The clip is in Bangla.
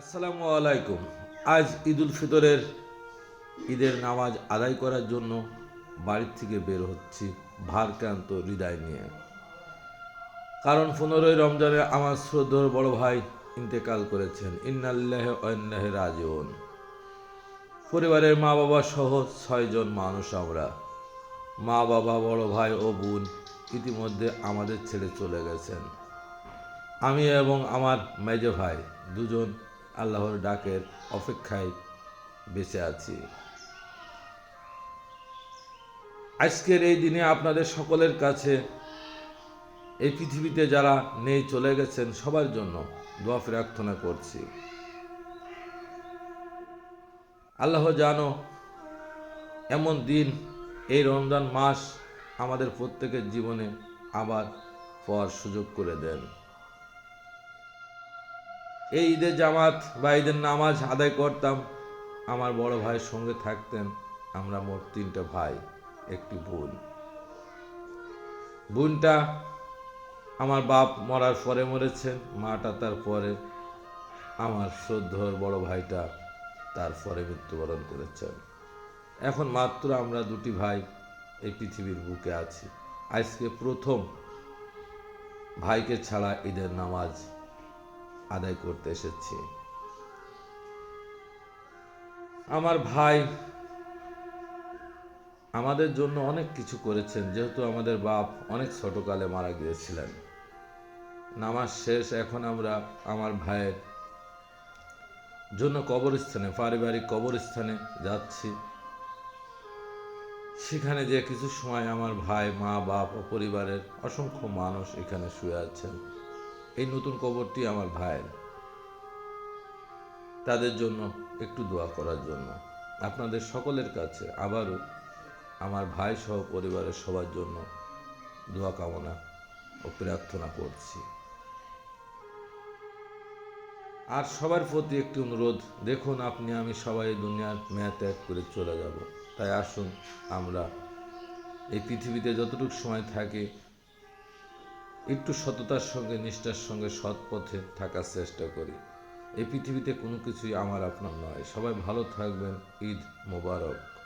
আসসালামু আলাইকুম। আজ ঈদুল ফিতরের ঈদের নামাজ আদায় করার জন্য বাড়ির থেকে বের হচ্ছি ভারক্রান্ত হৃদয় নিয়ে। কারণ পনেরোই রমজানে আমার শ্রদ্ধর বড় ভাই ইন্তেকাল করেছেন। ইন্নাল্লাহ অন্যাহ রাজন পরিবারের মা বাবা সহ ছয়জন মানুষ আমরা। মা বাবা বড় ভাই ও বোন ইতিমধ্যে আমাদের ছেড়ে চলে গেছেন। আমি এবং আমার মেজ ভাই দুজন আল্লাহর ডাকের অপেক্ষায় বেঁচে আছি। আজকের এই দিনে আপনাদের সকলের কাছে এই পৃথিবীতে যারা নেই, চলে গেছেন, সবার জন্য দোয়া প্রার্থনা করছি। আল্লাহ জানো এমন দিন, এই রমজান মাস আমাদের প্রত্যেকের জীবনে আবার পাওয়ার সুযোগ করে দেন। এই ঈদের জামাত বা ঈদের নামাজ আদায় করতাম। আমার বড় ভাইয়ের সঙ্গে থাকতেন আমরা মোট তিনটা ভাই, একটি বোন। বোনটা আমার বাপ মরার পরে মরেছেন, মাটা তার পরে। আমার শ্রদ্ধর বড় ভাইটা তারপরে মৃত্যুবরণ করেছেন। এখন মাত্র আমরা দুটি ভাই এই পৃথিবীর বুকে আছি। আজকে প্রথম ভাইকে ছাড়া ঈদের নামাজ আদায় করতে এসেছি। আমার ভাই আমাদের জন্য অনেক কিছু করেছেন, যেহেতু আমাদের বাপ অনেক ছোটকালে মারা গিয়েছিলেন। নামাজ শেষ, এখন আমরা আমার ভাইয়ের জন্য কবরস্থানে, পারিবারিক কবরস্থানে যাচ্ছি। সেখানে যে কিছু সময় আমার ভাই, মা, বাপ ও পরিবারের অসংখ্য মানুষ এখানে শুয়ে আছেন। এই নতুন কবরটি আমার ভাইয়ের। তাদের জন্য একটু দোয়া করার জন্য। আপনাদের সকলের কাছে আবারও আমার ভাই সহ পরিবারের সবার জন্য দোয়া কামনা ও প্রার্থনা করছি। আর সবার প্রতি একটি অনুরোধ, দেখুন আপনি, আমি সবাই দুনিয়ার মেয়া ত্যাগ করে চলে যাব। তাই আসুন আমরা এই পৃথিবীতে যতটুকু সময় থাকি একটু সততার সঙ্গে, নিষ্ঠার সঙ্গে সৎ পথে থাকার চেষ্টা করি। এই পৃথিবীতে কোনো কিছুই আমার আপনার নয়। সবাই ভালো থাকবেন। ঈদ মোবারক।